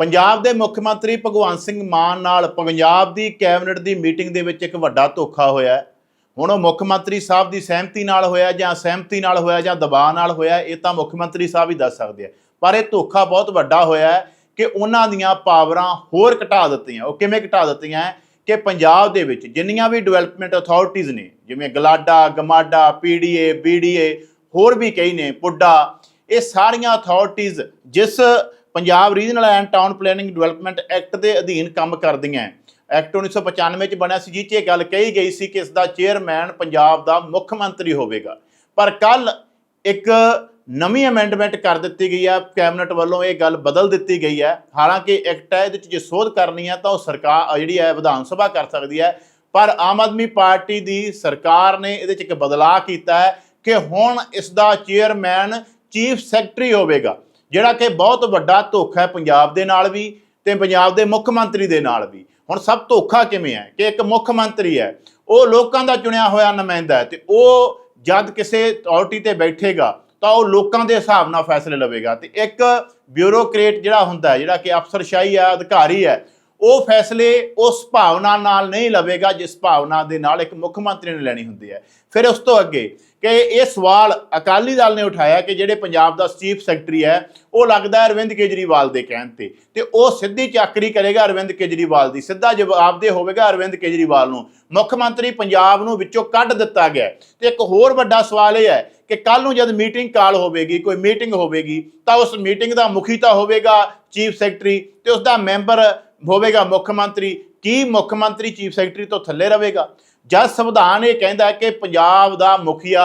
ਪੰਜਾਬ ਦੇ ਮੁੱਖ ਮੰਤਰੀ ਭਗਵੰਤ ਸਿੰਘ ਮਾਨ ਨਾਲ ਪੰਜਾਬ ਦੀ ਕੈਬਨਿਟ ਦੀ ਮੀਟਿੰਗ ਦੇ ਵਿੱਚ ਇੱਕ ਵੱਡਾ ਧੋਖਾ ਹੋਇਆ ਹੁਣ ਉਹ ਮੁੱਖ ਮੰਤਰੀ ਸਾਹਿਬ ਦੀ ਸਹਿਮਤੀ ਨਾਲ ਹੋਇਆ ਜਾਂ ਸਹਿਮਤੀ ਨਾਲ ਹੋਇਆ ਜਾਂ ਦਬਾਅ ਨਾਲ ਹੋਇਆ, ਇਹ ਤਾਂ ਮੁੱਖ ਮੰਤਰੀ ਸਾਹਿਬ ਹੀ ਦੱਸ ਸਕਦੇ ਆ। ਪਰ ਇਹ ਧੋਖਾ ਬਹੁਤ ਵੱਡਾ ਹੋਇਆ ਕਿ ਉਹਨਾਂ ਦੀਆਂ ਪਾਵਰਾਂ ਹੋਰ ਘਟਾ ਦਿੱਤੀਆਂ। ਉਹ ਕਿਵੇਂ ਘਟਾ ਦਿੱਤੀਆਂ ਹੈ ਕਿ ਪੰਜਾਬ ਦੇ ਵਿੱਚ ਜਿੰਨੀਆਂ ਵੀ ਡਿਵੈਲਪਮੈਂਟ ਅਥਾਰਟੀਆਂ ਨੇ, ਜਿਵੇਂ ਗਲਾਡਾ, ਗਮਾਡਾ ਪੀਡੀਏ ਬੀਡੀਏ ਹੋਰ ਵੀ ਕਈ ਨੇ, ਪੁੱਡਾ, ਇਹ ਸਾਰੀਆਂ ਅਥਾਰਟੀਆਂ ਜਿਸ Punjab regional and town planning development act ਦੇ ਅਧੀਨ ਕੰਮ ਕਰਦੀਆਂ ਹੈ। ਐਕਟ 1995 ਚ ਬਣਿਆ ਸੀ ਜਿਹ 'ਚ ਇਹ ਗੱਲ ਕਹੀ ਗਈ ਸੀ ਕਿ ਇਸ ਦਾ ਚੇਅਰਮੈਨ ਪੰਜਾਬ ਦਾ ਮੁੱਖ ਮੰਤਰੀ ਹੋਵੇਗਾ। ਪਰ ਕੱਲ ਇੱਕ ਨਵੀਂ ਅਮੈਂਡਮੈਂਟ ਕਰ ਦਿੱਤੀ ਗਈ ਹੈ। ਕੈਬਨਿਟ ਵੱਲੋਂ ਇਹ ਗੱਲ ਬਦਲ ਦਿੱਤੀ ਗਈ ਹੈ। ਹਾਲਾਂਕਿ ਐਕਟ ਹੈ, ਇਹਦੇ 'ਚ ਜੇ ਸੋਧ ਕਰਨੀ ਹੈ ਤਾਂ ਉਹ ਸਰਕਾਰ ਜਿਹੜੀ ਹੈ, ਵਿਧਾਨ ਸਭਾ ਕਰ ਸਕਦੀ ਹੈ। ਪਰ ਆਮ ਆਦਮੀ ਪਾਰਟੀ ਦੀ ਸਰਕਾਰ ਨੇ ਇਹਦੇ 'ਚ ਇੱਕ ਬਦਲਾਅ ਕੀਤਾ ਹੈ ਕਿ ਹੁਣ ਇਸ ਦਾ ਚੇਅਰਮੈਨ ਚੀਫ ਸੈਕਟਰੀ ਹੋਵੇਗਾ। ਜਿਹੜਾ ਕਿ ਬਹੁਤ ਵੱਡਾ ਧੋਖਾ ਹੈ ਪੰਜਾਬ ਦੇ ਨਾਲ ਵੀ ਤੇ ਪੰਜਾਬ ਦੇ ਮੁੱਖ ਮੰਤਰੀ ਦੇ ਨਾਲ ਵੀ। ਹੁਣ ਸਭ ਧੋਖਾ ਕਿਵੇਂ ਹੈ ਕਿ ਇੱਕ ਮੁੱਖ ਮੰਤਰੀ ਹੈ, ਉਹ ਲੋਕਾਂ ਦਾ ਚੁਣਿਆ ਹੋਇਆ ਨੁਮਾਇੰਦਾ ਹੈ ਤੇ ਉਹ ਜਦ ਕਿਸੇ ਅਥਾਰਟੀ ਤੇ ਬੈਠੇਗਾ ਤਾਂ ਉਹ ਲੋਕਾਂ ਦੇ ਹਿਸਾਬ ਨਾਲ ਫੈਸਲੇ ਲਵੇਗਾ ਤੇ ਇੱਕ ਬਿਊਰੋਕਰੇਟ ਜਿਹੜਾ ਹੁੰਦਾ ਹੈ, ਜਿਹੜਾ ਕਿ ਅਫਸਰਸ਼ਾਹੀ ਹੈ, ਅਧਿਕਾਰੀ ਹੈ ਉਹ ਫੈਸਲੇ ਉਸ ਭਾਵਨਾ ਨਾਲ ਨਹੀਂ ਲਵੇਗਾ ਜਿਸ ਭਾਵਨਾ ਦੇ ਨਾਲ ਇੱਕ ਮੁੱਖ ਮੰਤਰੀ ਨੇ ਲੈਣੀ ਹੁੰਦੀ ਹੈ। ਫਿਰ ਉਸ ਤੋਂ ਅੱਗੇ ਕਿ ਇਹ ਸਵਾਲ ਅਕਾਲੀ ਦਲ ਨੇ ਉਠਾਇਆ ਕਿ ਜਿਹੜੇ ਪੰਜਾਬ ਦਾ ਚੀਫ ਸੈਕਟਰੀ ਹੈ, ਉਹ ਲੱਗਦਾ ਅਰਵਿੰਦ ਕੇਜਰੀਵਾਲ ਦੇ ਕਹਿਣ ਤੇ। ਤੇ ਉਹ ਸਿੱਧੀ ਚਾਕਰੀ ਕਰੇਗਾ ਅਰਵਿੰਦ ਕੇਜਰੀਵਾਲ ਦੀ। ਸਿੱਧਾ ਜਵਾਬ ਦੇ ਹੋਵੇਗਾ ਅਰਵਿੰਦ ਕੇਜਰੀਵਾਲ ਨੂੰ। ਮੁੱਖ ਮੰਤਰੀ ਪੰਜਾਬ ਨੂੰ ਵਿੱਚੋਂ ਕੱਢ ਦਿੱਤਾ ਗਿਆ ਹੈ। ਤੇ ਇੱਕ ਹੋਰ ਵੱਡਾ ਸਵਾਲ ਇਹ ਹੈ ਕਿ ਕੱਲ ਨੂੰ ਜਦ ਮੀਟਿੰਗ ਕਾਲ ਹੋਵੇਗੀ, ਕੋਈ ਮੀਟਿੰਗ ਹੋਵੇਗੀ, ਤਾਂ ਉਸ ਮੀਟਿੰਗ ਦਾ ਮੁਖੀ ਤਾਂ ਹੋਵੇਗਾ ਚੀਫ ਸੈਕਟਰੀ ਤੇ ਉਸ ਦਾ ਮੈਂਬਰ ਹੋਵੇਗਾ ਮੁੱਖ ਮੰਤਰੀ, ਕੀ ਮੁੱਖ ਮੰਤਰੀ ਚੀਫ ਸੈਕਟਰੀ ਤੋਂ ਥੱਲੇ ਰਹੇਗਾ? ਜਦ ਸੰਵਿਧਾਨ ਇਹ ਕਹਿੰਦਾ ਕਿ ਪੰਜਾਬ ਦਾ ਮੁਖੀਆ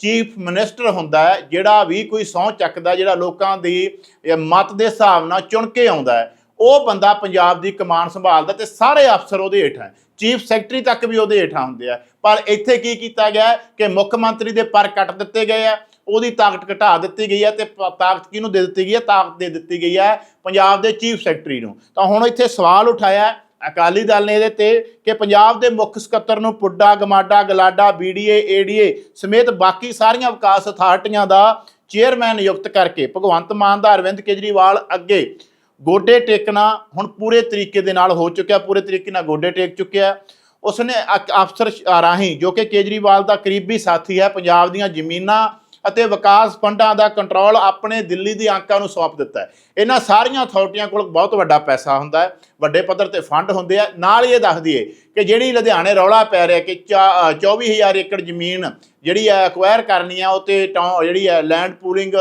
ਚੀਫ ਮਿਨਿਸਟਰ ਹੁੰਦਾ ਹੈ, ਜਿਹੜਾ ਵੀ ਕੋਈ ਸਹੁੰ ਚੱਕਦਾ, ਜਿਹੜਾ ਲੋਕਾਂ ਦੀ ਮਤ ਦੇ ਹਿਸਾਬ ਨਾਲ ਚੁਣ ਕੇ ਆਉਂਦਾ ਹੈ, ਉਹ ਬੰਦਾ ਪੰਜਾਬ ਦੀ ਕਮਾਨ ਸੰਭਾਲਦਾ ਤੇ ਸਾਰੇ ਅਫਸਰ ਉਹਦੇ ਹੇਠਾਂ ਹੈ। ਚੀਫ ਸੈਕਟਰੀ ਤੱਕ ਵੀ ਉਹਦੇ ਹੇਠਾਂ ਹੁੰਦੇ ਆ। ਪਰ ਇੱਥੇ ਕੀ ਕੀਤਾ ਗਿਆ ਕਿ ਮੁੱਖ ਮੰਤਰੀ ਦੇ ਪਰ ਕੱਟ ਦਿੱਤੇ ਗਏ ਆ। ਉਹਦੀ ਤਾਕਤ ਘਟਾ ਦਿੱਤੀ ਗਈ ਹੈ ਤੇ ਪ- ਤਾਕਤ ਕਿਹਨੂੰ ਦੇ ਦਿੱਤੀ ਗਈ ਹੈ? ਤਾਕਤ ਦੇ ਦਿੱਤੀ ਗਈ ਹੈ ਪੰਜਾਬ ਦੇ ਚੀਫ ਸੈਕਟਰੀ ਨੂੰ। ਤਾਂ ਹੁਣ ਇੱਥੇ ਸਵਾਲ ਉਠਾਇਆ ਅਕਾਲੀ ਦਲ ਨੇ ਇਹਦੇ ਤੇ ਕਿ ਪੰਜਾਬ ਦੇ ਮੁੱਖ ਸਕੱਤਰ ਨੂੰ ਪੁੱਡਾ, ਗਮਾਡਾ, ਗਲਾਡਾ ਬੀਡੀਏ ਏਡੀਏ ਸਮੇਤ ਬਾਕੀ ਸਾਰੀਆਂ ਵਿਕਾਸ ਅਥਾਰਟੀਆਂ ਦਾ ਚੇਅਰਮੈਨ ਨਿਯੁਕਤ ਕਰਕੇ ਭਗਵੰਤ ਮਾਨ ਦਾ ਅਰਵਿੰਦ ਕੇਜਰੀਵਾਲ ਅੱਗੇ ਗੋਡੇ ਟੇਕਣਾ ਹੁਣ ਪੂਰੇ ਤਰੀਕੇ ਦੇ ਨਾਲ ਹੋ ਚੁੱਕਿਆ, ਪੂਰੇ ਤਰੀਕੇ ਨਾਲ ਗੋਡੇ ਟੇਕ ਚੁੱਕਿਆ। ਉਸਨੇ ਅਕ- ਅਫਸਰ ਸ਼- ਰਾਹੀਂ ਜੋ ਕਿ ਕੇਜਰੀਵਾਲ ਦਾ ਕਰੀਬੀ ਸਾਥੀ ਹੈ, ਪੰਜਾਬ ਦੀਆਂ ਜ਼ਮੀਨਾਂ ਅਤੇ ਵਿਕਾਸ ਫੰਡਾਂ ਦਾ ਕੰਟਰੋਲ ਆਪਣੇ ਦਿੱਲੀ ਦੀ ਅੰਕਾਂ ਨੂੰ ਸੌਂਪ ਦਿੱਤਾ ਹੈ। ਇਹਨਾਂ ਸਾਰੀਆਂ ਅਥਾਰਟੀਆਂ ਕੋਲ ਬਹੁਤ ਵੱਡਾ ਪੈਸਾ ਹੁੰਦਾ ਹੈ। ਵੱਡੇ ਪੱਧਰ ਤੇ ਫੰਡ ਹੁੰਦੇ ਆ। ਨਾਲ ਹੀ ਇਹ ਦੱਸ ਦਈਏ ਕਿ ਜਿਹੜੀ ਲੁਧਿਆਣੇ ਰੌਲਾ ਪੈ ਰਿਹਾ ਕਿ ਚਾ- ਅ, 24000 ਏਕੜ ਜ਼ਮੀਨ ਜਿਹੜੀ ਹੈ ਐਕਵਾਇਰ ਕਰਨੀ ਆ ਉਹ ਤੇ ਟਾਊ- ਜਿਹੜੀ ਹੈ ਲੈਂਡ ਪੂਲਿੰਗ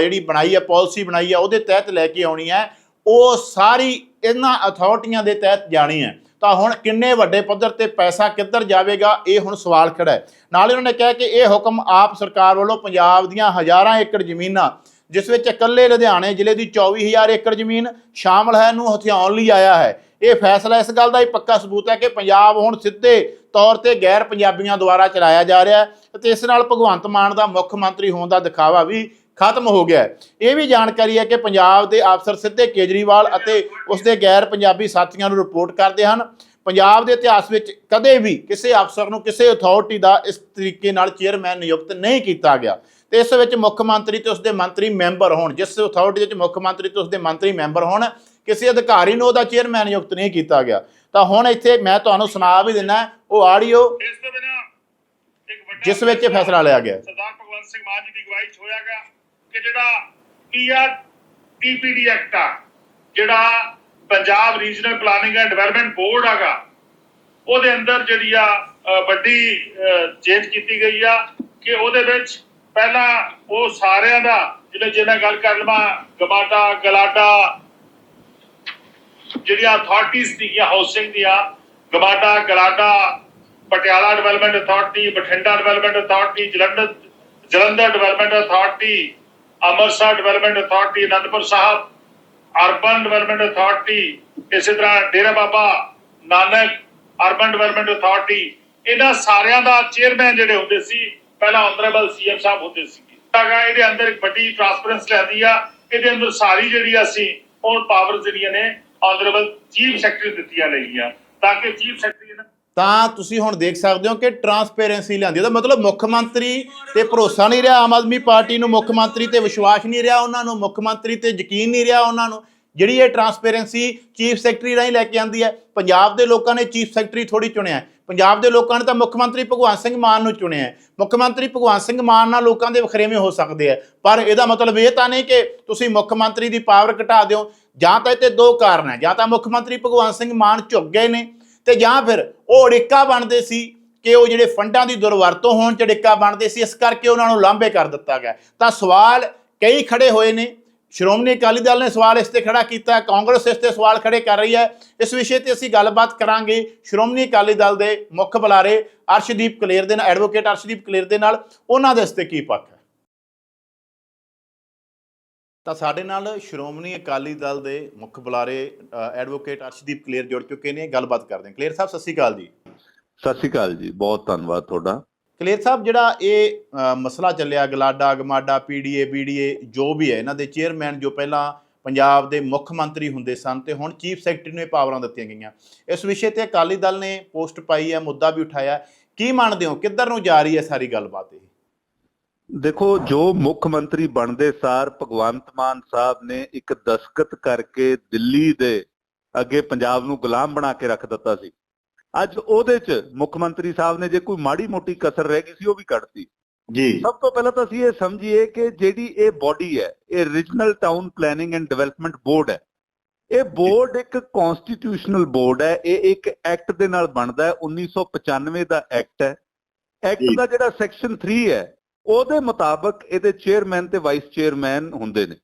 ਜਿਹੜੀ ਬਣਾਈ ਹੈ ਪਾਲਿਸੀ ਬਣਾਈ ਹੈ ਉਹਦੇ ਤਹਿਤ ਲੈ ਕੇ ਆਉਣੀ ਹੈ ਉਹ ਸਾਰੀ ਇਹਨਾਂ ਅਥਾਰਟੀਆਂ ਦੇ ਤਹਿਤ ਜਾਣੀ ਹੈ। ਤਾਂ ਹੁਣ ਕਿੰਨੇ ਵੱਡੇ ਪੱਧਰ ਤੇ ਪੈਸਾ ਕਿੱਧਰ ਜਾਵੇਗਾ, ਇਹ ਹੁਣ ਸਵਾਲ ਖੜਾ ਹੈ। ਨਾਲ ਉਹਨਾਂ ਨੇ ਕਿਹਾ ਕਿ ਇਹ ਹੁਕਮ ਆਪ ਸਰਕਾਰ ਵੱਲੋਂ ਪੰਜਾਬ ਦੀਆਂ ਹਜ਼ਾਰਾਂ ਏਕੜ ਜ਼ਮੀਨਾਂ, ਜਿਸ ਵਿੱਚ ਇਕੱਲੇ ਲੁਧਿਆਣੇ ਜ਼ਿਲ੍ਹੇ ਦੀ 24000 ਏਕੜ ਜ਼ਮੀਨ ਸ਼ਾਮਲ ਹੈ, ਨੂੰ ਹਥਿਆਉਣ ਲਈ ਆਇਆ ਹੈ। ਇਹ ਫੈਸਲਾ ਇਸ ਗੱਲ ਦਾ ਹੀ ਪੱਕਾ ਸਬੂਤ ਹੈ ਕਿ ਪੰਜਾਬ ਹੁਣ ਸਿੱਧੇ ਤੌਰ ਤੇ ਗੈਰ ਪੰਜਾਬੀਆਂ ਦੁਆਰਾ ਚਲਾਇਆ ਜਾ ਰਿਹਾ ਹੈ ਤੇ ਇਸ ਨਾਲ ਭਗਵੰਤ ਮਾਨ ਦਾ ਮੁੱਖ ਮੰਤਰੀ ਹੋਣ ਦਾ ਦਿਖਾਵਾ ਵੀ ਖਤਮ ਹੋ ਗਿਆ ਹੈ। ਇਹ ਵੀ ਜਾਣਕਾਰੀ ਹੈ ਕਿ ਪੰਜਾਬ ਦੇ ਅਫਸਰ ਸਿੱਧੇ ਕੇਜਰੀਵਾਲ ਅਤੇ ਉਸ ਦੇ ਗੈਰ ਪੰਜਾਬੀ ਸਾਥੀਆਂ ਨੂੰ ਰਿਪੋਰਟ ਕਰਦੇ ਹਨ। ਪੰਜਾਬ ਦੇ ਇਤਿਹਾਸ ਵਿੱਚ ਕਦੇ ਵੀ ਕਿਸੇ ਅਫਸਰ ਨੂੰ ਕਿਸੇ ਅਥਾਰਟੀ ਦਾ ਇਸ ਤਰੀਕੇ ਨਾਲ ਚੇਅਰਮੈਨ ਨਿਯੁਕਤ ਨਹੀਂ ਕੀਤਾ ਗਿਆ। ਤੇ ਇਸ ਵਿੱਚ ਮੁੱਖ ਮੰਤਰੀ ਤੇ ਉਸ ਦੇ ਮੰਤਰੀ ਮੈਂਬਰ ਹੋਣ ਜਿਸ ਅਥਾਰਟੀ ਵਿੱਚ ਮੁੱਖ ਮੰਤਰੀ ਤੇ ਉਸ ਦੇ ਮੰਤਰੀ ਮੈਂਬਰ ਹੋਣ ਕਿਸੇ ਅਧਿਕਾਰੀ ਨੂੰ ਉਹਦਾ ਚੇਅਰਮੈਨ ਨਿਯੁਕਤ ਨਹੀਂ ਕੀਤਾ ਗਿਆ। ਤਾਂ ਹੁਣ ਇੱਥੇ ਮੈਂ ਤੁਹਾਨੂੰ ਸੁਣਾ ਵੀ ਦਿੰਨਾ ਉਹ ਆਡੀਓ ਜਿਸ ਵਿੱਚ ਇਹ ਫੈਸਲਾ ਲਿਆ ਗਿਆ। ਸਰਦਾਰ ਭਗਵੰਤ ਸਿੰਘ ਮਾਨ ਜੀ ਦੀ ਅਗਵਾਈ 'ਚ ਹੋਇਆ ਗਿਆ। ਕਿ ਜਿਹੜਾ ਪੀਆਰ ਟੀਪੀਡੀ ਐਕਟ ਆ, ਜਿਹੜਾ Punjab regional planning and development board ਆਗਾ ਉਹਦੇ ਅੰਦਰ ਜਿਹੜੀ ਆ ਵੱਡੀ ਚੇਂਜ ਕੀਤੀ ਗਈ ਆ ਕਿ ਉਹਦੇ ਵਿੱਚ ਪਹਿਲਾਂ ਉਹ ਸਾਰਿਆਂ ਦਾ ਜਿਹੜੇ ਜਿਹਨਾਂ ਗੱਲ ਕਰ ਲਵਾਂ ਗਮਾਡਾ ਗਲਾਡਾ ਜਿਹੜੀਆਂ ਅਥਾਰਟੀਆਂ ਸੀਗੀਆਂ ਹਾਊਸਿੰਗ ਦੀਆਂ GMADA GLADA Patiala development authority Bathinda development authority Jalandhar Jalandhar development authority Amritsar development authority Anandpur Sahib urban development authority ਇਸੇ ਤਰ੍ਹਾਂ Dera Baba Nanak urban development authority ਇਹਨਾਂ ਸਾਰਿਆਂ ਦਾ ਚੇਅਰਮੈਨ ਜਿਹੜੇ ਹੁੰਦੇ ਸੀ, ਪਹਿਲਾਂ ਆਨਰੇਬਲ ਸੀਐਮ ਸਾਹਿਬ ਹੁੰਦੇ ਸੀ। ਤਾਗਾ ਇਹਦੇ ਅੰਦਰ ਇੱਕ ਵੱਡੀ ਟ੍ਰਾਂਸਪੇਰੈਂਸ ਲਿਆਂਦੀ ਆ, ਇਹਦੇ ਅੰਦਰ ਸਾਰੀ ਜਿਹੜੀ ਅਸੀਂ ਹੁਣ ਪਾਵਰ ਜਿਹੜੀਆਂ ਨੇ ਆਨਰੇਬਲ ਚੀਫ ਸੈਕਟਰੀ ਦਿੱਤੀਆਂ ਗਈਆਂ ਤਾਂ ਕਿ ਚੀਫ ਸੈਕਟਰੀ ਤਾਂ ਤੁਸੀਂ ਹੁਣ ਦੇਖ ਸਕਦੇ ਹੋ ਕਿ ਟਰਾਂਸਪੇਰੈਂਸੀ ਲਿਆਂਦੀ ਉਹਦਾ ਮਤਲਬ ਮੁੱਖ ਮੰਤਰੀ ਤੇ ਭਰੋਸਾ ਨਹੀਂ ਰਿਹਾ, ਆਮ ਆਦਮੀ ਪਾਰਟੀ ਨੂੰ ਮੁੱਖ ਮੰਤਰੀ ਤੇ ਵਿਸ਼ਵਾਸ ਨਹੀਂ ਰਿਹਾ ਉਹਨਾਂ ਨੂੰ, ਮੁੱਖ ਮੰਤਰੀ ਤੇ ਯਕੀਨ ਨਹੀਂ ਰਿਹਾ ਉਹਨਾਂ ਨੂੰ। ਜਿਹੜੀ ਇਹ ਟਰਾਂਸਪੇਰੈਂਸੀ ਚੀਫ ਸੈਕਟਰੀ ਰਾਹੀਂ ਲੈ ਕੇ ਆਂਦੀ ਹੈ, ਪੰਜਾਬ ਦੇ ਲੋਕਾਂ ਨੇ ਚੀਫ ਸੈਕਟਰੀ ਥੋੜੀ ਚੁਣਿਆ ਪੰਜਾਬ ਦੇ ਲੋਕਾਂ ਨੇ ਤਾਂ ਮੁੱਖ ਮੰਤਰੀ ਭਗਵੰਤ ਸਿੰਘ ਮਾਨ ਨੂੰ ਚੁਣਿਆ ਮੁੱਖ ਮੰਤਰੀ ਭਗਵੰਤ ਸਿੰਘ ਮਾਨ ਨਾਲ ਲੋਕਾਂ ਦੇ ਵਖਰੇਵੇਂ ਹੋ ਸਕਦੇ ਆ ਪਰ ਇਹਦਾ ਮਤਲਬ ਇਹ ਤਾਂ ਨਹੀਂ ਕਿ ਤੁਸੀਂ ਮੁੱਖ ਮੰਤਰੀ ਦੀ ਪਾਵਰ ਘਟਾ ਦਿਓ। ਜਾਂ ਤਾਂ ਇਹ ਤੇ ਦੋ ਕਾਰਨ ਹੈ। ਜਾਂ ਤਾਂ ਮੁੱਖ ਮੰਤਰੀ ਭਗਵੰਤ ਸਿੰਘ ਮਾਨ ਝੁੱਕ ਗਏ ਨੇ ਤੇ ਜਾਂ ਫਿਰ ਉਹ ਅੜਿੱਕਾ ਬਣਦੇ ਸੀ ਕਿ ਉਹ ਜਿਹੜੇ ਫੰਡਾਂ ਦੀ ਦੁਰਵਰਤੋਂ ਹੋਣ ਚ ਅੜਿੱਕਾ ਬਣਦੇ ਸੀ ਇਸ ਕਰਕੇ ਉਹਨਾਂ ਨੂੰ ਲਾਂਭੇ ਕਰ ਦਿੱਤਾ ਗਿਆ। ਤਾਂ ਸਵਾਲ ਕਈ ਖੜੇ ਹੋਏ ਨੇ। ਸ਼੍ਰੋਮਣੀ ਅਕਾਲੀ ਦਲ ਨੇ ਸਵਾਲ ਇਸ ਤੇ ਖੜਾ ਕੀਤਾ ਹੈ, ਕਾਂਗਰਸ ਇਸ ਤੇ ਸਵਾਲ ਖੜੇ ਕਰ ਰਹੀ ਹੈ। ਇਸ ਵਿਸ਼ੇ ਤੇ ਅਸੀਂ ਗੱਲਬਾਤ ਕਰਾਂਗੇ ਸ਼੍ਰੋਮਣੀ ਅਕਾਲੀ ਦਲ ਦੇ ਮੁੱਖ ਬੁਲਾਰੇ ਅਰਸ਼ਦੀਪ ਕਲੇਰ ਦੇ ਨਾਲ ਐਡਵੋਕੇਟ ਅਰਸ਼ਦੀਪ ਕਲੇਰ ਦੇ ਨਾਲ ਉਹਨਾਂ ਦੇ ਇਸ ਤੇ ਕੀ ਪੱਖ ਹੈ? ਤਾਂ ਸਾਡੇ ਨਾਲ ਸ਼੍ਰੋਮਣੀ ਅਕਾਲੀ ਦਲ ਦੇ ਮੁੱਖ ਬੁਲਾਰੇ ਐਡਵੋਕੇਟ ਅਰਸ਼ਦੀਪ ਕਲੇਰ ਜੁੜ ਚੁੱਕੇ ਨੇ ਗੱਲਬਾਤ ਕਰਦੇ ਹਾਂ। ਕਲੇਰ ਸਾਹਿਬ ਸਤਿ ਸ਼੍ਰੀ ਅਕਾਲ ਜੀ। ਸਤਿ ਸ਼੍ਰੀ ਅਕਾਲ ਜੀ ਬਹੁਤ ਧੰਨਵਾਦ ਤੁਹਾਡਾ। ਕਲੇਰ ਸਾਹਿਬ ਜਿਹੜਾ ਇਹ ਮਸਲਾ ਚੱਲਿਆ ਗਲਾਡਾ ਗਮਾਡਾ ਪੀਡੀਏ ਬੀਡੀਏ ਜੋ ਵੀ ਹੈ ਇਹਨਾਂ ਦੇ ਚੇਅਰਮੈਨ ਜੋ ਪਹਿਲਾਂ ਪੰਜਾਬ ਦੇ ਮੁੱਖ ਮੰਤਰੀ ਹੁੰਦੇ ਸਨ ਤੇ ਹੁਣ ਚੀਫ ਸੈਕਟਰੀ ਨੂੰ ਇਹ ਪਾਵਰਾਂ ਦਿੱਤੀਆਂ ਗਈਆਂ। ਇਸ ਵਿਸ਼ੇ ਤੇ ਅਕਾਲੀ ਦਲ ਨੇ ਪੋਸਟ ਪਾਈ ਹੈ ਮੁੱਦਾ ਵੀ ਉਠਾਇਆ। ਕੀ ਮੰਨਦੇ ਹੋ ਕਿੱਧਰ ਨੂੰ ਜਾ ਰਹੀ ਹੈ ਸਾਰੀ ਗੱਲਬਾਤ ਇਹ? ਦੇਖੋ ਜੋ ਮੁੱਖ ਮੰਤਰੀ ਬਣਦੇ ਸਾਰ ਭਗਵੰਤ ਮਾਨ ਸਾਹਿਬ ਨੇ ਇੱਕ ਦਸਖਤ ਕਰਕੇ ਦਿੱਲੀ ਦੇ ਅੱਗੇ ਪੰਜਾਬ ਨੂੰ ਗੁਲਾਮ ਬਣਾ ਕੇ ਰੱਖ ਦਿੱਤਾ ਸੀ। ਅੱਜ ਉਹਦੇ 'ਚ ਮੁੱਖ ਮੰਤਰੀ ਸਾਹਿਬ ਨੇ ਜੇ ਕੋਈ ਮਾੜੀ ਮੋਟੀ ਕਸਰ ਰਹਿ ਗਈ ਸੀ ਉਹ ਵੀ ਕੱਢਤੀ। ਜੀ। ਸਭ ਤੋਂ ਪਹਿਲਾਂ ਤਾਂ ਅਸੀਂ ਇਹ ਸਮਝੀਏ ਕਿ ਜਿਹੜੀ ਇਹ ਬਾਡੀ ਹੈ ਇਹ regional town planning and development board ਹੈ। ਇਹ ਬੋਰਡ ਇੱਕ ਕਨਸਟੀਟਿਊਸ਼ਨਲ ਬੋਰਡ ਹੈ ਇਹ ਇੱਕ ਐਕਟ ਦੇ ਨਾਲ ਬਣਦਾ ਹੈ 1995 ਦਾ ਐਕਟ ਹੈ। ਐਕਟ। ਦਾ ਜਿਹੜਾ ਸੈਕਸ਼ਨ 3 ਹੈ ਉਹਦੇ ਮੁਤਾਬਕ ਇਹਦੇ ਚੇਅਰਮੈਨ ਤੇ ਵਾਈਸ ਚੇਅਰਮੈਨ ਹੁੰਦੇ ਨੇ।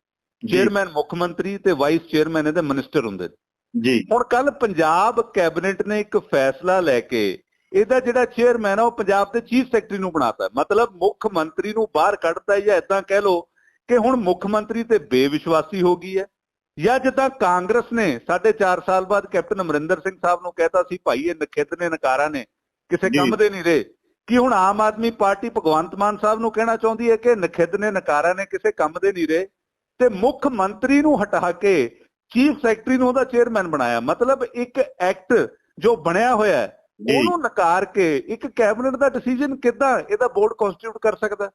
ਚੇਅਰਮੈਨ ਮੁੱਖ ਮੰਤਰੀ ਤੇ ਵਾਈਸ ਚੇਅਰਮੈਨ ਇਹਦੇ ਮਿਨਿਸਟਰ ਹੁੰਦੇ ਨੇ। ਜੀ। ਹੁਣ ਕੱਲ ਪੰਜਾਬ ਕੈਬਨਿਟ ਨੇ ਇੱਕ ਫੈਸਲਾ ਲੈ ਕੇ ਇਹਦਾ ਜਿਹੜਾ ਚੇਅਰਮੈਨ ਆ ਉਹ ਪੰਜਾਬ ਦੇ ਚੀਫ ਸੈਕਟਰੀ ਨੂੰ ਬਣਾਤਾ ਮਤਲਬ ਮੁੱਖ ਮੰਤਰੀ ਨੂੰ ਬਾਹਰ ਕੱਢਤਾ ਜਾਂ ਇਦਾਂ ਕਹਿ ਲਓ ਕਿ ਹੁਣ ਮੁੱਖ ਮੰਤਰੀ ਤੇ ਬੇਵਿਸ਼ਵਾਸੀ ਹੋ ਗਈ ਹੈ। ਜਾਂ ਜਿੱਦਾਂ ਕਾਂਗਰਸ ਨੇ ਸਾਢੇ ਚਾਰ ਸਾਲ ਬਾਅਦ ਕੈਪਟਨ ਅਮਰਿੰਦਰ ਸਿੰਘ ਸਾਹਿਬ ਨੂੰ ਕਹਿਤਾ ਸੀ ਭਾਈ ਇਹ ਨਖਿੱਧ ਨੇ ਨਕਾਰਾ ਨੇ ਕਿਸੇ। ਕੰਮ ਦੇ ਨਹੀਂ ਰਹੇ। ਕਿ ਹੁਣ ਆਮ ਆਦਮੀ ਪਾਰਟੀ ਭਗਵੰਤ ਮਾਨ ਸਾਹਿਬ ਨੂੰ ਕਹਿਣਾ ਚਾਹੁੰਦੀ ਹੈ ਕਿ ਨਖਿੱਧ ਨੇ ਨਕਾਰਾ ਨੇ ਕਿਸੇ ਕੰਮ ਦੇ ਨਹੀਂ ਰਹੇ ਤੇ ਮੁੱਖ ਮੰਤਰੀ ਨੂੰ ਹਟਾ ਕੇ ਚੀਫ ਸੈਕਟਰੀ ਨੂੰ ਉਹਦਾ ਚੇਅਰਮੈਨ ਬਣਾਇਆ। ਮਤਲਬ ਇੱਕ ਐਕਟ ਜੋ ਬਣਿਆ ਹੋਇਆ ਹੈ ਉਹਨੂੰ ਨਕਾਰ ਕੇ ਇੱਕ ਕੈਬਨਿਟ ਦਾ ਡਿਸੀਜਨ ਕਿੱਦਾਂ ਇਹਦਾ ਬੋਰਡ ਕਨਸਟੀਟਿਊਟ ਕਰ ਸਕਦਾ?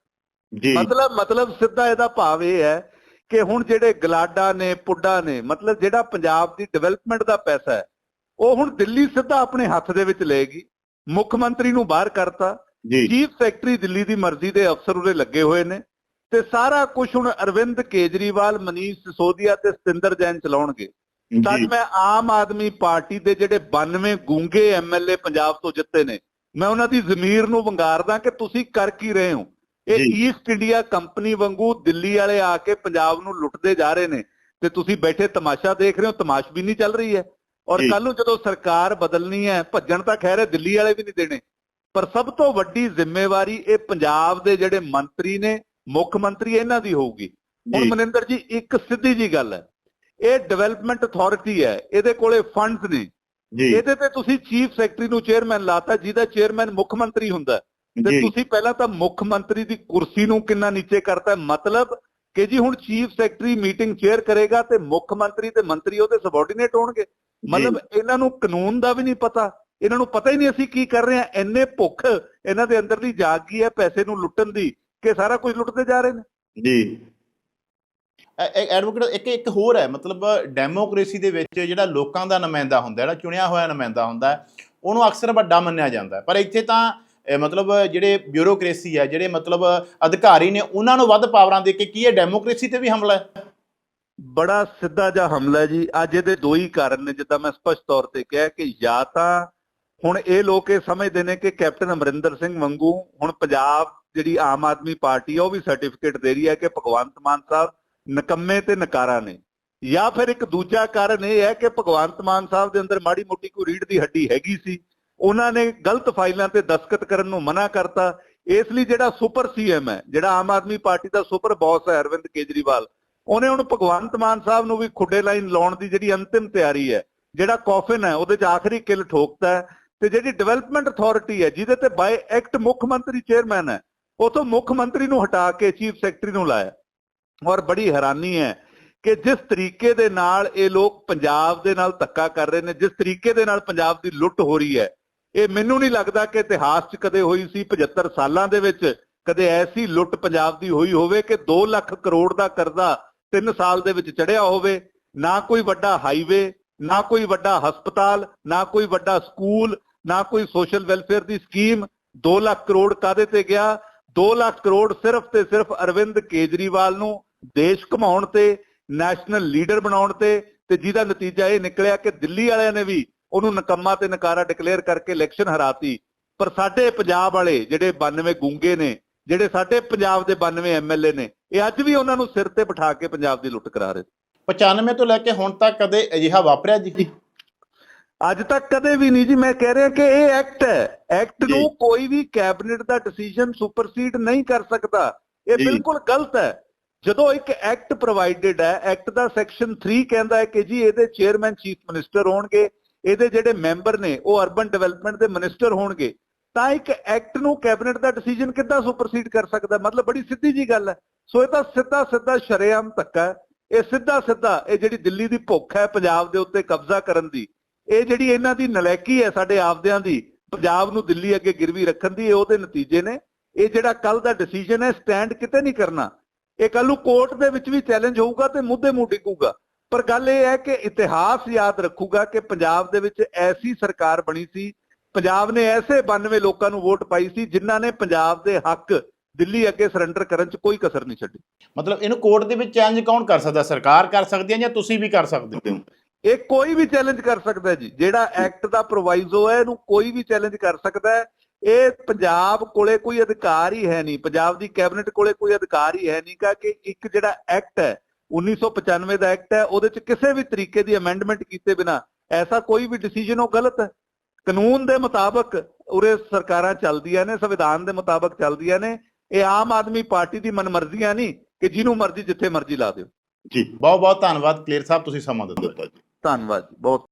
ਜੀ। ਮਤਲਬ ਮਤਲਬ ਸਿੱਧਾ ਇਹਦਾ ਭਾਵ ਇਹ ਹੈ ਕਿ ਹੁਣ ਜਿਹੜੇ ਗਲਾਡਾ ਨੇ ਪੁੱਡਾ ਨੇ ਮਤਲਬ ਜਿਹੜਾ ਪੰਜਾਬ ਦੀ ਡਿਵੈਲਪਮੈਂਟ ਦਾ ਪੈਸਾ ਹੈ ਉਹ ਹੁਣ ਦਿੱਲੀ ਸਿੱਧਾ ਆਪਣੇ ਹੱਥ ਦੇ ਵਿੱਚ ਲਏਗੀ। ਮੁੱਖ ਮੰਤਰੀ ਨੂੰ ਬਾਹਰ ਕਰਤਾ। ਚੀਫ ਸੈਕਟਰੀ ਦਿੱਲੀ ਦੀ ਮਰਜ਼ੀ ਦੇ ਅਫਸਰ ਉਰੇ ਲੱਗੇ ਹੋਏ ਨੇ। ਤੇ ਸਾਰਾ ਕੁਝ ਹੁਣ ਅਰਵਿੰਦ ਕੇਜਰੀਵਾਲ ਮਨੀਸ਼ ਸਿਸੋਦੀਆ ਤੇ ਸਤਿੰਦਰ ਜੈਨ ਚਲਾਉਣਗੇ। ਜੀ। ਮੈਂ ਆਮ ਆਦਮੀ ਪਾਰਟੀ ਦੇ ਜਿਹੜੇ 92 ਗੂੰਗੇ ਐਮਐਲਏ ਪੰਜਾਬ ਤੋਂ ਜਿੱਤੇ ਨੇ ਮੈਂ ਉਹਨਾਂ ਦੀ ਜ਼ਮੀਰ ਨੂੰ ਵੰਗਾਰਦਾ ਕਿ ਤੁਸੀਂ ਕਰ ਕੀ ਰਹੇ ਹੋ। ਇਹ। ਈਸਟ ਇੰਡੀਆ ਕੰਪਨੀ ਵਾਂਗੂ ਦਿੱਲੀ ਵਾਲੇ ਆ ਕੇ ਪੰਜਾਬ ਨੂੰ ਲੁੱਟਦੇ ਜਾ ਰਹੇ ਨੇ। ਤੇ ਤੁਸੀਂ ਬੈਠੇ ਤਮਾਸ਼ਾ ਦੇਖ ਰਹੇ ਹੋ ਤਮਾਸ਼ਬੀਨੀ ਚੱਲ ਰਹੀ ਹੈ। ਔਰ। ਕੱਲ ਨੂੰ ਜਦੋਂ ਸਰਕਾਰ ਬਦਲਣੀ ਹੈ ਭੱਜਣ ਤਾਂ ਖੈਰ ਹੈ ਦਿੱਲੀ ਵਾਲੇ ਵੀ ਨਹੀਂ ਦੇਣੇ ਪਰ ਸਭ ਤੋਂ ਵੱਡੀ ਜ਼ਿੰਮੇਵਾਰੀ ਇਹ ਪੰਜਾਬ ਦੇ ਜਿਹੜੇ ਮੰਤਰੀ ਨੇ ਮੁੱਖ ਮੰਤਰੀ ਇਹਨਾਂ ਦੀ ਹੋਊਗੀ ਹੁਣ ਮਨਿੰਦਰ ਜੀ ਇੱਕ ਸਿੱਧੀ ਜੀ ਗੱਲ ਹੈ ਇਹ ਡਿਵੈਲਪਮੈਂਟ ਅਥਾਰਟੀ ਹੈ ਇਹਦੇ ਕੋਲੇ ਫੰਡਸ ਨੇ ਜੀ ਇਹਦੇ ਤੇ ਤੁਸੀਂ ਚੀਫ ਸੈਕਟਰੀ ਨੂੰ ਚੇਅਰਮੈਨ ਲਾਤਾ ਜਿਹਦਾ ਚੇਅਰਮੈਨ ਮੁੱਖ ਮੰਤਰੀ ਹੁੰਦਾ। ਤੇ ਤੁਸੀਂ ਪਹਿਲਾਂ ਤਾਂ ਮੁੱਖ ਮੰਤਰੀ ਦੀ ਕੁਰਸੀ ਨੂੰ ਕਿੰਨਾ ਨੀਚੇ ਕਰਤਾ। ਮਤਲਬ ਕਿ ਜੀ ਹੁਣ ਚੀਫ ਸੈਕਟਰੀ ਮੀਟਿੰਗ ਚੇਅਰ ਕਰੇਗਾ ਤੇ ਮੁੱਖ ਮੰਤਰੀ ਤੇ ਮੰਤਰੀ ਉਹਦੇ ਸਬਆਰਡੀਨੇਟ ਹੋਣਗੇ ਮਤਲਬ ਇਹਨਾਂ ਨੂੰ ਕਾਨੂੰਨ ਦਾ ਵੀ ਨਹੀਂ ਪਤਾ ਇਹਨਾਂ ਨੂੰ ਪਤਾ ਹੀ ਨਹੀਂ ਅਸੀਂ ਕੀ ਕਰ ਰਹੇ ਹਾਂ ਇੰਨੇ ਭੁੱਖ ਇਹਨਾਂ ਦੇ ਅੰਦਰ ਦੀ ਜਾਗ ਗਈ ਹੈ ਪੈਸੇ ਨੂੰ ਲੁੱਟਣ ਦੀ ਕਿ ਸਾਰਾ ਕੁਝ ਲੁੱਟਦੇ ਜਾ ਰਹੇ ਨੇ? ਜੀ। ਐਡਵੋਕੇਟ ਇੱਕ ਇੱਕ ਹੋਰ ਹੈ ਮਤਲਬ ਡੈਮੋਕ੍ਰੇਸੀ ਦੇ ਵਿੱਚ ਜਿਹੜਾ ਲੋਕਾਂ ਦਾ ਨੁਮਾਇੰਦਾ ਹੁੰਦਾ ਜਿਹੜਾ ਚੁਣਿਆ ਹੋਇਆ ਨੁਮਾਇੰਦਾ ਹੁੰਦਾ ਉਹਨੂੰ ਅਕਸਰ ਵੱਡਾ ਮੰਨਿਆ ਜਾਂਦਾ। ਪਰ ਇੱਥੇ ਤਾਂ ਇਹ ਮਤਲਬ ਜਿਹੜੇ ਬਿਊਰੋਕ੍ਰੇਸੀ ਹੈ ਜਿਹੜੇ ਮਤਲਬ ਅਧਿਕਾਰੀ ਨੇ ਉਹਨਾਂ ਨੂੰ ਵੱਧ ਪਾਵਰਾਂ ਦੇ ਕੇ ਕੀ ਇਹ ਡੈਮੋਕ੍ਰੇਸੀ ਤੇ ਵੀ ਹਮਲਾ ਹੈ। ਬੜਾ ਸਿੱਧਾ ਜਿਹਾ ਹਮਲਾ ਜੀ। ਅੱਜ ਇਹਦੇ ਦੋ ਹੀ ਕਾਰਨ ਨੇ, ਜਿੱਦਾਂ ਮੈਂ ਸਪਸ਼ਟ ਤੌਰ ਤੇ ਕਿਹਾ ਕਿ ਜਾਂ ਤਾਂ ਹੁਣ ਇਹ ਲੋਕ ਇਹ ਸਮਝਦੇ ਨੇ ਕਿ ਕੈਪਟਨ ਅਮਰਿੰਦਰ ਸਿੰਘ ਵਾਂਗੂ ਹੁਣ ਪੰਜਾਬ ਜਿਹੜੀ ਆਮ ਆਦਮੀ ਪਾਰਟੀ ਹੈ ਉਹ ਵੀ ਸਰਟੀਫਿਕੇਟ ਦੇ ਰਹੀ ਹੈ ਕਿ ਭਗਵੰਤ ਮਾਨ ਸਾਹਿਬ ਨਕੰਮੇ ਤੇ ਨਕਾਰਾ ਨੇ। ਜਾਂ ਫਿਰ ਇੱਕ ਦੂਜਾ ਕਾਰਨ ਇਹ ਹੈ ਕਿ ਭਗਵੰਤ ਮਾਨ ਸਾਹਿਬ ਦੇ ਅੰਦਰ ਮਾੜੀ ਮੋਟੀ ਕੋਈ ਰੀੜ ਦੀ ਹੱਡੀ ਹੈਗੀ ਸੀ। ਉਹਨਾਂ ਨੇ ਗਲਤ ਫਾਈਲਾਂ ਤੇ ਦਸਖਤ ਕਰਨ ਨੂੰ ਮਨਾ ਕਰਤਾ। ਇਸ ਲਈ ਜਿਹੜਾ ਸੁਪਰ ਸੀਐਮ ਹੈ, ਜਿਹੜਾ ਆਮ ਆਦਮੀ ਪਾਰਟੀ ਦਾ ਸੁਪਰ ਬੌਸ ਹੈ ਅਰਵਿੰਦ ਕੇਜਰੀਵਾਲ ਉਹਨੇ ਹੁਣ ਭਗਵੰਤ ਮਾਨ ਸਾਹਿਬ ਨੂੰ ਵੀ ਖੁੱਡੇ ਲਾਈਨ ਲਾਉਣ ਦੀ ਜਿਹੜੀ ਅੰਤਿਮ ਤਿਆਰੀ ਹੈ, ਜਿਹੜਾ ਕੌਫਨ ਹੈ, ਉਹਦੇ 'ਚ ਆਖਰੀ ਕਿਲ ਠੋਕਦਾ ਤੇ ਜਿਹੜੀ ਡਿਵੈਲਪਮੈਂਟ ਅਥਾਰਟੀ ਹੈ, ਜਿਹਦੇ ਤੇ ਬਾਈ ਐਕਟ ਮੁੱਖ ਮੰਤਰੀ ਚੇਅਰਮੈਨ ਹੈ ਉਹ ਮੁੱਖ ਮੰਤਰੀ ਨੂੰ ਹਟਾ ਕੇ ਚੀਫ ਸੈਕਟਰੀ ਨੂੰ ਲਾਇਆ। ਔਰ ਬੜੀ ਹੈਰਾਨੀ ਹੈ ਕਿ ਜਿਸ ਤਰੀਕੇ ਦੇ ਨਾਲ ਇਹ ਲੋਕ ਪੰਜਾਬ ਦੇ ਨਾਲ ਧੱਕਾ ਕਰ ਰਹੇ ਨੇ, ਜਿਸ ਤਰੀਕੇ ਦੇ ਨਾਲ ਪੰਜਾਬ ਦੀ ਲੁੱਟ ਹੋ ਰਹੀ ਹੈ, ਇਹ ਮੈਨੂੰ ਨਹੀਂ ਲੱਗਦਾ ਕਿ ਇਤਿਹਾਸ 'ਚ ਕਦੇ ਹੋਈ ਸੀ 75 ਸਾਲਾਂ ਦੇ ਵਿੱਚ ਕਦੇ ਐਸੀ ਲੁੱਟ ਪੰਜਾਬ ਦੀ ਹੋਈ ਹੋਵੇ ਕਿ 2 ਲੱਖ ਕਰੋੜ ਦਾ ਕਰਜ਼ਾ 3 ਸਾਲ ਦੇ ਵਿੱਚ ਚੜਿਆ ਹੋਵੇ, ਨਾ ਕੋਈ ਵੱਡਾ ਹਾਈਵੇ ਨਾ ਕੋਈ ਵੱਡਾ ਹਸਪਤਾਲ, ਨਾ ਕੋਈ ਵੱਡਾ ਸਕੂਲ ਨਾ ਕੋਈ ਸੋਸ਼ਲ ਵੈਲਫੇਅਰ ਦੀ ਸਕੀਮ 2 ਲੱਖ ਕਰੋੜ ਕਾਦੇ ਤੇ ਗਿਆ? 2 ਲੱਖ ਕਰੋੜ ਸਿਰਫ ਤੇ ਸਿਰਫ ਅਰਵਿੰਦ ਕੇਜਰੀਵਾਲ ਨੂੰ ਦੇਸ਼ ਘਮਾਉਣ ਤੇ ਨੈਸ਼ਨਲ ਲੀਡਰ ਬਣਾਉਣ ਤੇ ਤੇ ਜਿਹਦਾ ਨਤੀਜਾ ਇਹ ਨਿਕਲਿਆ ਕਿ ਦਿੱਲੀ ਵਾਲਿਆਂ ਨੇ ਵੀ ਉਹਨੂੰ ਨਕੰਮਾ ਤੇ ਨਕਾਰਾ ਡਿਕਲੇਅਰ ਕਰਕੇ ਇਲੈਕਸ਼ਨ ਹਰਾਤੀ। ਪਰ ਸਾਡੇ ਪੰਜਾਬ ਵਾਲੇ ਜਿਹੜੇ 92 ਗੂੰਗੇ ਨੇ, ਜਿਹੜੇ ਸਾਡੇ ਪੰਜਾਬ ਦੇ 92 ਐਮਐਲਏ ਨੇ ਇਹ ਅੱਜ ਵੀ ਉਹਨਾਂ ਨੂੰ ਸਿਰ ਤੇ ਬਿਠਾ ਕੇ ਪੰਜਾਬ ਦੀ ਲੁੱਟ ਕਰਾ ਰਹੇ 95 ਤੋਂ ਲੈ ਕੇ ਹੁਣ ਤੱਕ ਕਦੇ ਅਜਿਹਾ ਵਾਪਰਿਆ ਜੀ? ਅੱਜ ਤੱਕ ਕਦੇ ਵੀ ਨਹੀਂ ਜੀ। ਮੈਂ ਕਹਿ ਰਿਹਾ ਕਿ ਇਹ ਐਕਟ ਹੈ। ਐਕਟ। ਨੂੰ ਕੋਈ ਵੀ ਕੈਬਨਿਟ ਦਾ ਡਿਸੀਜਨ ਸੁਪਰਸੀਡ ਨਹੀਂ ਕਰ ਸਕਦਾ। ਇਹ। ਬਿਲਕੁਲ ਗਲਤ ਹੈ। ਜਦੋਂ ਇੱਕ ਐਕਟ ਪ੍ਰੋਵਾਈਡਡ ਹੈ ਐਕਟ ਦਾ ਸੈਕਸ਼ਨ 3 ਕਹਿੰਦਾ ਹੈ ਕਿ ਜੀ ਇਹਦੇ ਚੇਅਰਮੈਨ ਚੀਫ ਮਿਨਿਸਟਰ ਹੋਣਗੇ। ਇਹਦੇ ਜਿਹੜੇ ਮੈਂਬਰ ਨੇ ਉਹ ਅਰਬਨ ਡਿਵੈਲਪਮੈਂਟ ਦੇ ਮਿਨਿਸਟਰ ਹੋਣਗੇ। ਤਾਂ ਇੱਕ ਐਕਟ ਨੂੰ ਕੈਬਨਿਟ ਦਾ ਡਿਸੀਜਨ ਕਿੱਦਾਂ ਸੁਪਰਸੀਡ ਕਰ ਸਕਦਾ? ਮਤਲਬ ਬੜੀ ਸਿੱਧੀ ਜੀ ਗੱਲ ਹੈ। ਸੋ ਇਹ ਤਾਂ ਸਿੱਧਾ ਸਿੱਧਾ ਸ਼ਰੇਆਮ ਧੱਕਾ ਹੈ। ਇਹ ਸਿੱਧਾ ਸਿੱਧਾ, ਇਹ ਜਿਹੜੀ ਦਿੱਲੀ ਦੀ ਭੁੱਖ ਹੈ ਪੰਜਾਬ ਦੇ ਉੱਤੇ ਕਬਜ਼ਾ ਕਰਨ ਦੀ, ਇਹ ਜਿਹੜੀ ਇਹਨਾਂ ਦੀ ਨਲੈਕੀ ਹੈ ਸਾਡੇ ਆਪਦਿਆਂ ਦੀ, ਪੰਜਾਬ ਨੂੰ ਦਿੱਲੀ ਅੱਗੇ ਗਿਰਵੀ ਰੱਖਣ ਦੀ, ਇਹ ਉਹਦੇ ਨਤੀਜੇ ਨੇ। ਇਹ ਜਿਹੜਾ ਕੱਲ ਦਾ ਡਿਸੀਜਨ ਹੈ ਸਟੈਂਡ ਕਿਤੇ ਨਹੀਂ ਕਰਨਾ। ਇਹ ਕੱਲ ਨੂੰ ਕੋਰਟ ਦੇ ਵਿੱਚ ਵੀ ਚੈਲੰਜ ਹੋਊਗਾ ਤੇ ਮੁੱਦੇ ਮੂੰਹ ਡਿੱਗੂਗਾ। ਪਰ ਗੱਲ ਇਹ ਹੈ ਕਿ ਇਤਿਹਾਸ ਯਾਦ ਰੱਖੂਗਾ ਕਿ ਪੰਜਾਬ ਦੇ ਵਿੱਚ ਐਸੀ ਸਰਕਾਰ ਬਣੀ ਸੀ, ਪੰਜਾਬ ਨੇ ਐਸੇ 92 ਲੋਕਾਂ ਨੂੰ ਵੋਟ ਪਾਈ ਸੀ ਜਿਨ੍ਹਾਂ ਨੇ ਪੰਜਾਬ ਦੇ ਹੱਕ ਦਿੱਲੀ ਅੱਗੇ ਸਰੈਂਡਰ ਕਰਨ 'ਚ ਕੋਈ ਕਸਰ ਨਹੀਂ ਛੱਡੀ। ਮਤਲਬ ਇਹਨੂੰ ਕੋਰਟ ਦੇ ਵਿੱਚ ਚੈਲੰਜ ਕੌਣ ਕਰ ਸਕਦਾ? ਸਰਕਾਰ ਕਰ ਸਕਦੀ ਹੈ ਜਾਂ ਤੁਸੀਂ ਵੀ ਕਰ ਸਕਦੇ ਹੋ? ਇਹ ਕੋਈ ਵੀ ਚੈਲੰਜ ਕਰ ਸਕਦਾ ਜੀ। ਜਿਹੜਾ ਐਕਟ ਦਾ ਪ੍ਰੋਵਾਈਜ਼ੋ ਹੈ ਇਹਨੂੰ ਕੋਈ ਵੀ ਚੈਲੰਜ ਕਰ ਸਕਦਾ ਹੈ। ਇਹ ਪੰਜਾਬ ਕੋਲੇ ਕੋਈ ਅਧਿਕਾਰ ਹੀ ਹੈ ਨਹੀਂ। ਪੰਜਾਬ ਦੀ ਕੈਬਨਿਟ ਕੋਲੇ ਕੋਈ ਅਧਿਕਾਰ ਹੀ ਹੈ ਨਹੀਂ ਕਾ ਕਿ ਇੱਕ ਜਿਹੜਾ ਐਕਟ ਹੈ 1995 ਦਾ ਐਕਟ ਹੈ ਉਹਦੇ ਚ ਕਿਸੇ ਵੀ ਤਰੀਕੇ ਦੀ ਅਮੈਂਡਮੈਂਟ ਕੀਤੇ ਬਿਨਾ ਐਸਾ ਕੋਈ ਵੀ ਡਿਸੀਜਨ ਉਹ ਗਲਤ ਹੈ। ਕਾਨੂੰਨ ਦੇ ਮੁਤਾਬਕ ਉਰੇ ਸਰਕਾਰਾਂ ਚੱਲਦੀਆਂ ਨੇ ਸੰਵਿਧਾਨ ਦੇ ਮੁਤਾਬਕ ਚੱਲਦੀਆਂ ਨੇ। ਇਹ ਆਮ ਆਦਮੀ ਪਾਰਟੀ ਦੀ ਮਨਮਰਜ਼ੀਆਂ ਨਹੀਂ ਕਿ ਜਿਹਨੂੰ ਮਰਜ਼ੀ ਜਿੱਥੇ ਮਰਜ਼ੀ ਲਾ ਦਿਓ। ਜੀ ਬਹੁਤ ਬਹੁਤ ਧੰਨਵਾਦ। ਕਲੀਅਰ ਸਾਹਿਬ ਤੁਸੀਂ ਸਮਾਂ ਦਿੱਤਾ ਧੰਨਵਾਦ ਜੀ ਬਹੁਤ